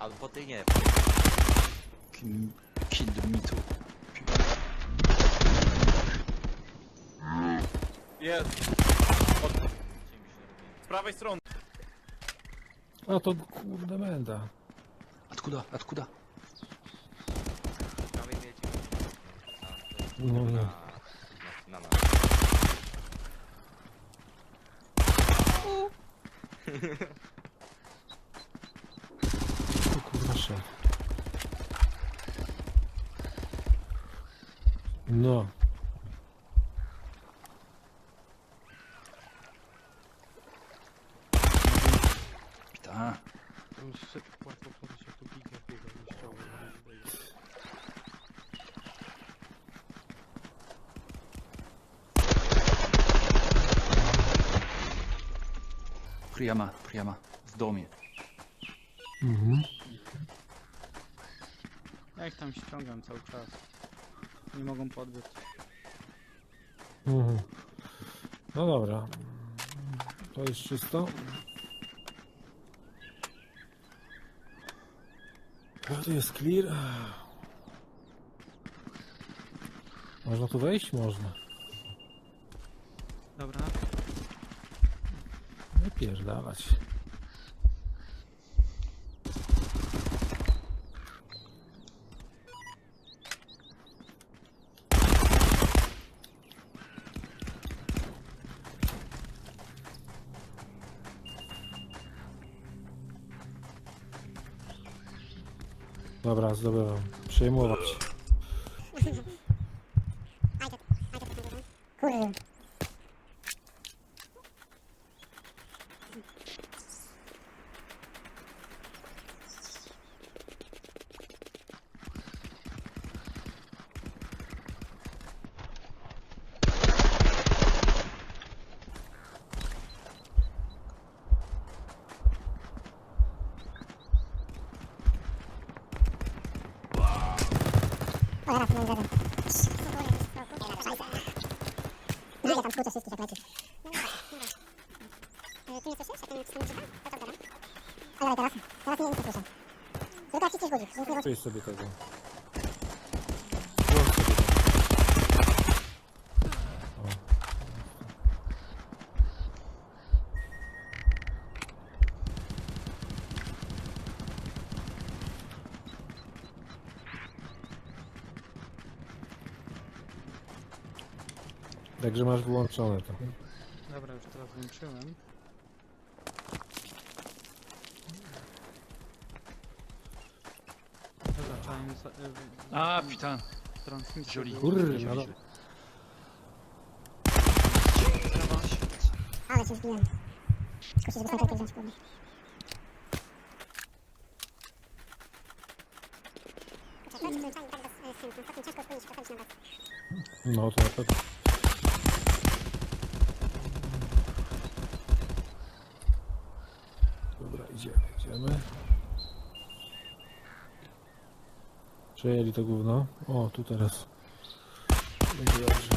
Albo ty nie. Kin... Kind mitu. Jest. Od... Z prawej strony. A to kurde będa. Odkuda, odkuda? Prawej wiecie. No, no. Na, na, na. дальше. Но Putain. Прямо, прямо, в доме. Угу. Ja ich tam ściągam cały czas. Nie mogą podbiec. Mhm. No dobra. To jest czysto. A tu jest clear. Można tu wejść? Można. Dobra. Nie pierdalać. Dobra, zdobywam. Przejmować. O, zaraz, mam zaraz. No ile tam skrócę wszystkich jak leci. No dobra, dobra. E, Tu nie słyszysz? Jak ten stąd czyta? To to dobra. Ale dawaj teraz. Teraz nie, nic nie słyszę. Tylko jak ci coś budzi. Nic nie roz... Weź sobie tego. Także masz wyłączone to. Dobra, już teraz włączyłem. Zacząłem za, y, w- А, putain. transmisję. Joli. Kurde, Joli. no. Ale się zbiłem. Skusić, żeby snajperkę wziąć, kurde. No to na pewno. Dobra, idziemy, idziemy. Przejęli to gówno. O, tu teraz. Będzie dobrze.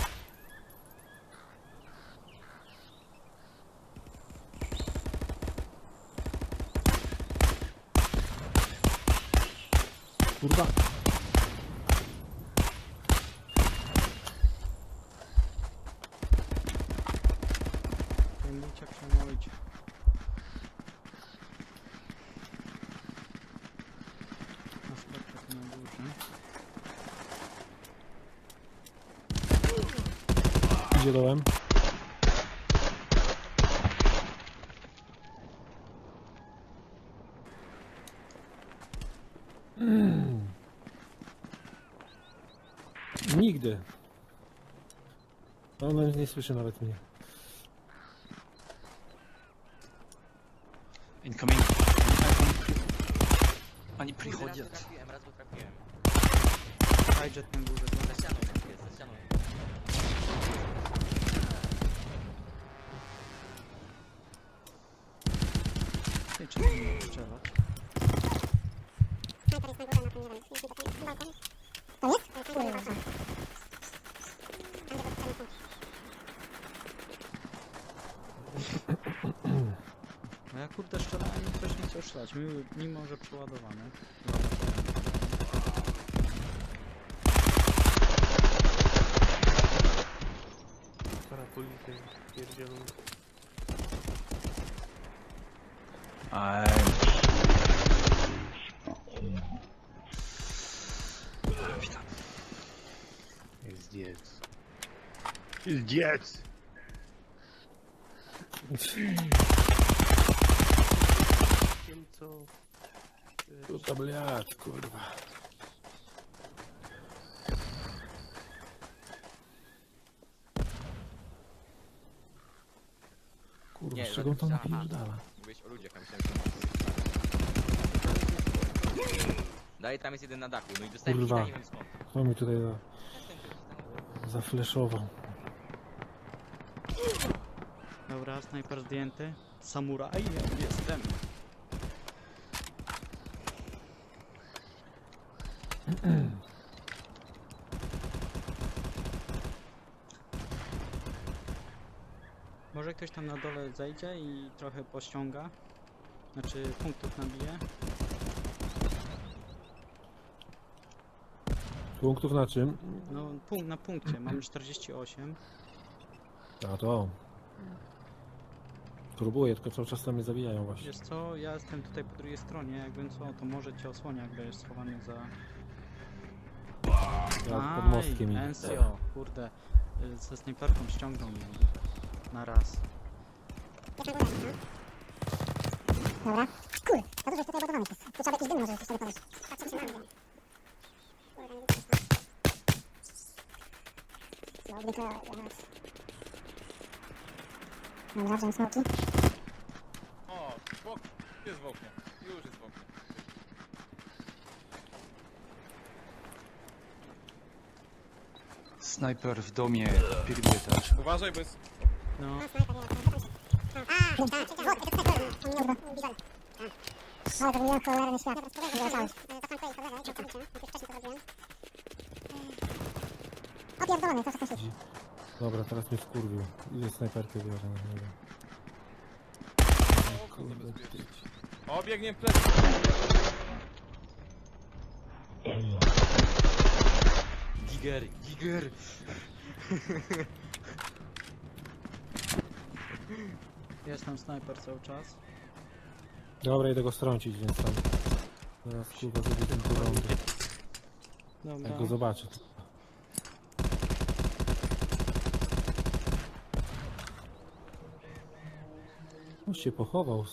Kurwa. Pilnujcie, przejmujcie. Na spekach na górze. Idzie dołem. Mm. Nigdy. On nie słyszy nawet mnie. Tam, gdzie pod ścianą są. No ja kurde strzelałem i ktoś nie chciał strzelać, mimo, mimo że przeładowany. I... Witam. Zdziec. Zdziec! Tym co... Tu to blad, kurwa. Kurwa, z czego to napierdala? Myślałem, że... Dalej tam jest jeden na dachu, no i dostałem Kurwa. hita, nie wiem skąd. Kto mi tutaj za... zafleszował? Dobra, snajper zdjęty. Samuraj, ja jestem. Może ktoś tam na dole zejdzie i trochę pościąga? Znaczy punktów nabije? Punktów na czym? No punkt na punkcie, mamy 48. A to... Próbuję, tylko cały czas tam mnie zabijają właśnie. Wiesz co, ja jestem tutaj po drugiej stronie, jakbym co, to może cię osłonię, jak będziesz schowany za... Ja pod mostkiem. Ensio, kurde, y, ze snajperką ściągnął mnie na raz. Dobra. Kur, za dużo jest tutaj budowanych jest. Tu trzeba jakiś dym może coś sobie podać. Mamy. Kurde. No, gdy to... ja raz. Dobra, wziąłem smoki. O, w ok... jest w oknie. Już jest w oknie. Snajper w domie, pierwszy etaż. Uważaj, bo jest... No, snajper, nie, Ale to był cholerny świat. Opierdolony, chcesz Dobra, teraz mnie wkurwił. Ile snajperkę biorę. Okno zabezpieczyć. O, biegnie plec. Giger, giger! jest tam snajper cały czas. Dobra, idę go strącić, więc tam... Zaraz kurwa zrobię ten porządek. Dobra. Jak go zobaczę. On się pochował.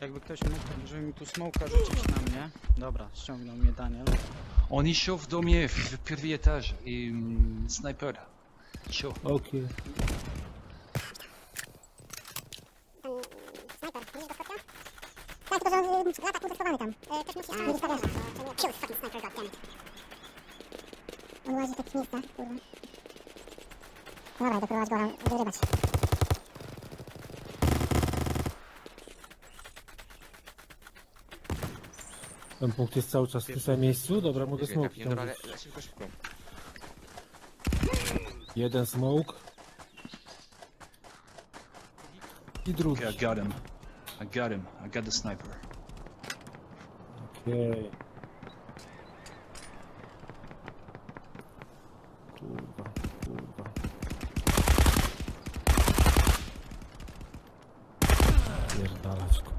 Jakby ktoś mógł, żeby mi tu smoka rzucić na mnie. Dobra, ściągnął mnie Daniel. On y chauffe do mnie w w pierwszy étage i mm, sniper. Chaud. Okej. Tak, tylko że on y, lata kultytowany tam. E, Też musi nie wystawiasz. Kill fucking sniper, goddammit. On łazi w takich miejscach, kurwa. Dobra, doprowadź go, żeby rybać. Ten punkt jest cały czas w tym samym miejscu. Dobra, mogę smoke ale szybko, szybko. Jeden smoke. I drugi. Okay, I got him. I got him. I got the sniper. Okej. Kurwa, kurwa. Pierdalać. ku-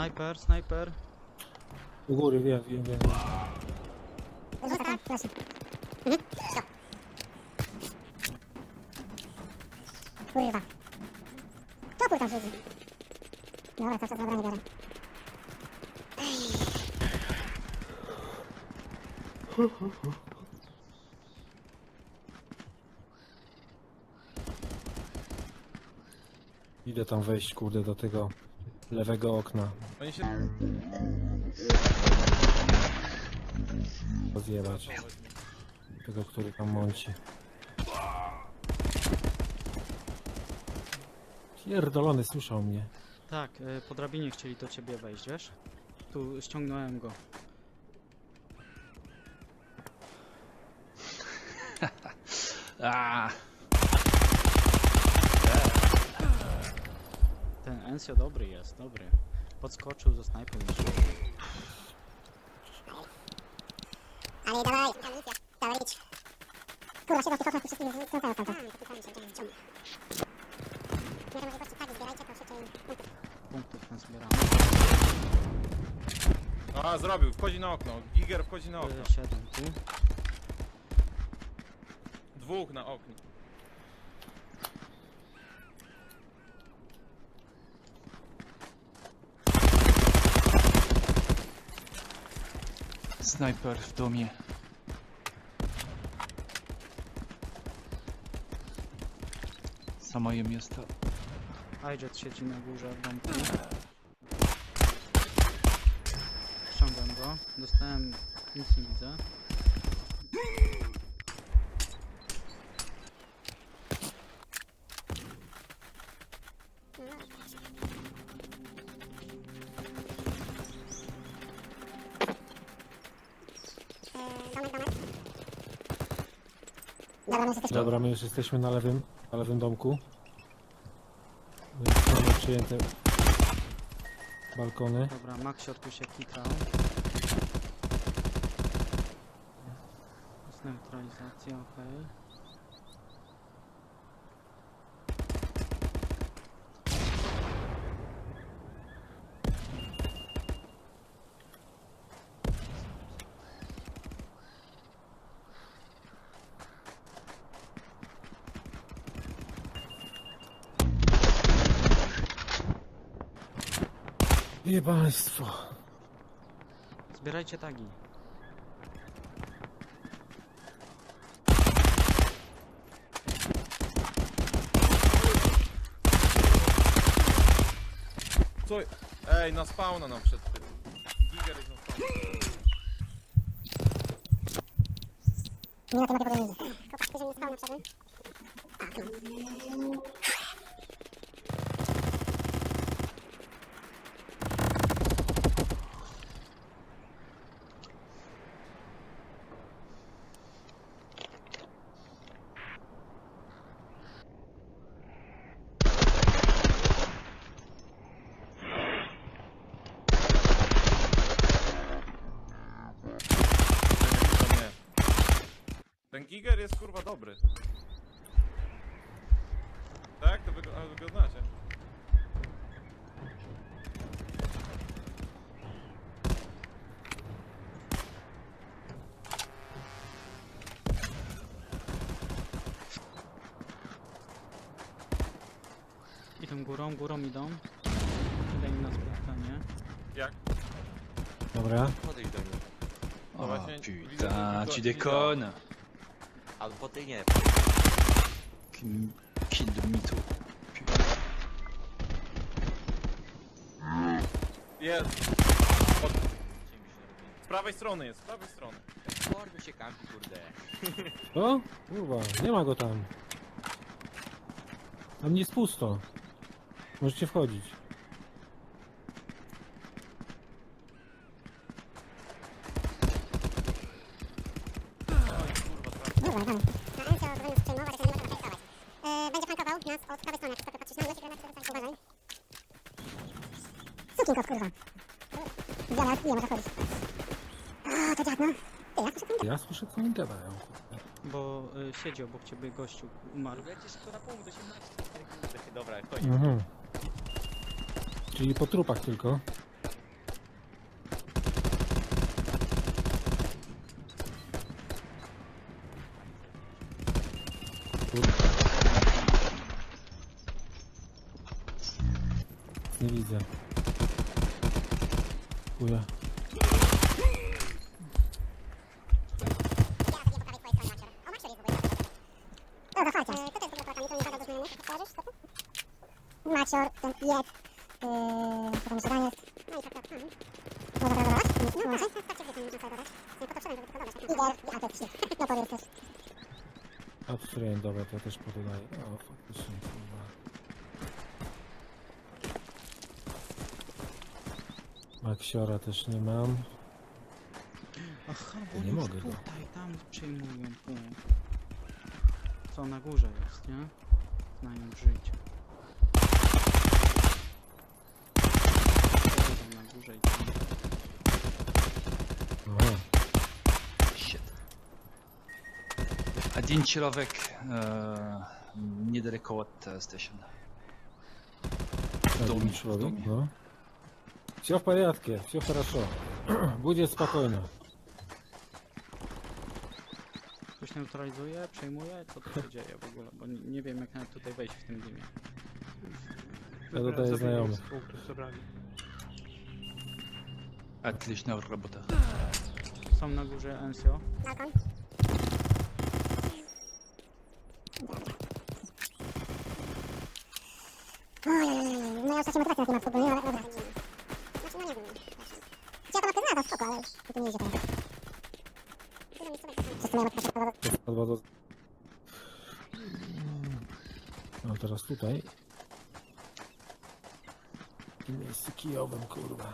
Snajper, snajper. U góry, wiem, wiem, wiem. tam, proszę. Mhm, stop. Kurwa. Topór tam siedzi. Dobra, cały czas na branie biorę. Idę tam wejść, kurde, do tego lewego okna. Oni się... Rozjebać. Tego, który tam mąci. Pierdolony, słyszał mnie. Tak, y, po drabinie chcieli do ciebie wejść, wiesz? Tu ściągnąłem go. A, Ten Ensio dobry jest, dobry. Podskoczył ze snajpą i. Ale dawaj, amunicja. Dawaj, idź. Kurwa, się do tych wszystkich skręcają tam. Nie wiadomo, że gości tak zbierajcie, to punkty. Punktów nazbieramy. A, zrobił, wchodzi na okno. Giger wchodzi na okno. 7 tu. Dwóch na oknie. Snajper w domie. Za moje miasto. iJet siedzi na górze w domku. Ściągam go. Dostałem... nic nie widzę. Dobra, my jesteśmy. Dobra, my już jesteśmy na lewym, na lewym domku. Mamy przyjęte balkony. Dobra, tu się kitrał. Jest neutralizacja, okej. Jebaństwo. Zbierajcie tagi. Co? Ej, na spawna nam wszedł typ. Giger jest na spawna. Nie tym mogę podjąć. Chłopak, że nie spał na przerwy. To nie. Ten Giger jest kurwa dobry. Tak? To wygo- a, wyglądacie. Idą górą, górą idą. Daj mi na spotkanie. Jak? Dobra. Podejdź do mnie. No właśnie, widzę, putain, że tu widzę- déconnes. Albo po tej nie. Kim- mytho. Putain. Jest. Od z prawej strony jest, z prawej strony. Mordu się kampi, kurde. O? Kurwa, nie ma go tam. Tam jest pusto. Możecie wchodzić. Kurwa, tam. Na Encio powinien już przejmować, ale nie można zarejestrować. E, będzie flankował nas od prawej strony, jak sobie patrzysz na mnie, granaty do rzucania, uważaj. Sukin kot, kurwa. Dobra, nie może chodzić. O, to dziad, no. Ty, Ja słyszę co oni gadają. Bo y, siedzi obok ciebie gościu, umarł. Lecie szybko na punkt, 18. Kurde, Dobra, chodź. Mhm. Czyli po trupach tylko. Kur- Nie widzę. Chuja. Dobra, chodź. E, to jest tylko to nie pada do zmiany, to kojarzysz, skopu? Macior, ten jed, yy, to tam zadanie jest. No i tak, tak, mhm. Można to dodawać? No, tak, tak, tak, tak, można dodać. Nie, po to żeby tylko dodać. A to No to. A sobie dobra, to ja też pododaję. O, faktycznie, kurwa. Maksiora też nie mam. Aha, Ja bo nie już mogę go. tutaj, tam przejmują punkt. Co na górze jest, nie? Znają życie. Siedzą na górze i tam. Aha. Shit. Один человек э, недалеко от э, station. Один доме, в человек, доме. да. Все в порядке, все хорошо. Будет спокойно. Ktoś neutralizuje, przejmuje, co tu się dzieje w ogóle, bo nie, nie wiem jak nawet tutaj wejść w tym dymie. Ja dodaję znajomy. Отличная работа. Są na górze NCO. Balkon. Ojej, no ja ostatnio motywację na temat ogólnie, ale dobra. Znaczy, no nie wiem. Ja to mapę znalazła, spoko, ale tu nie idzie teraz. Wszyscy mają motywację, prawda? Dwa do... No teraz tutaj. W takim miejscu kijowym, kurwa.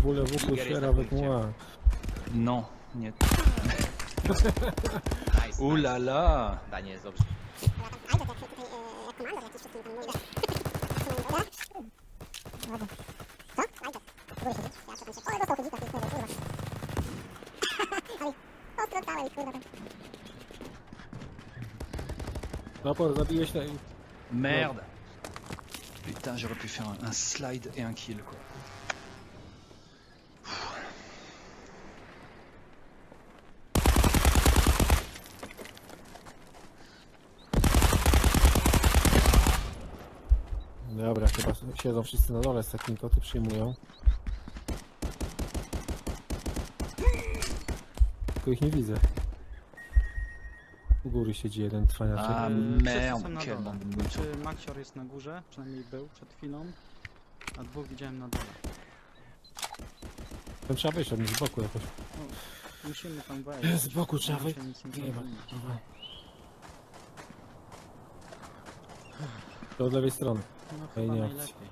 fizika, kurwa, kurwa. Ale ostro stałem, kurwa. tam. Rapor, zabiłeś na... Merde Putain, j'aurais pu faire un, un slide et un kill, quoi. Dobra, chyba siedzą wszyscy na dole z takim koty przyjmują. Tylko ich nie widzę. U góry siedzi jeden cwaniaczek. A, Yy, merde, wszyscy są na quel dole. bande de moutons. Czy Maxior jest na górze? Przynajmniej był przed chwilą. A dwóch widziałem na dole. Tam trzeba wyjść od nich z boku jakoś. Musimy tam wejść. Z boku trzeba wyjść. nic nie Nie ma. To od lewej strony. No chyba Fajnie. najlepiej.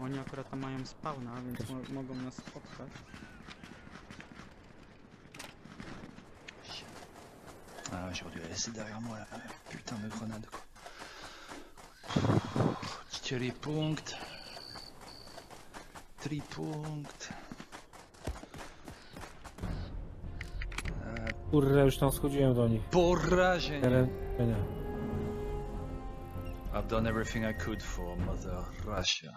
Oni akurat tam mają spawna, więc mo mogą nas spotkać. Ah, j'aurais dû la laisser derrière moi la putain de grenade quoi. Punkt. Tripunkt. Kurwa, już tam schodziłem do nich. Porażenie. Teren... I've done everything I could for Mother Russia.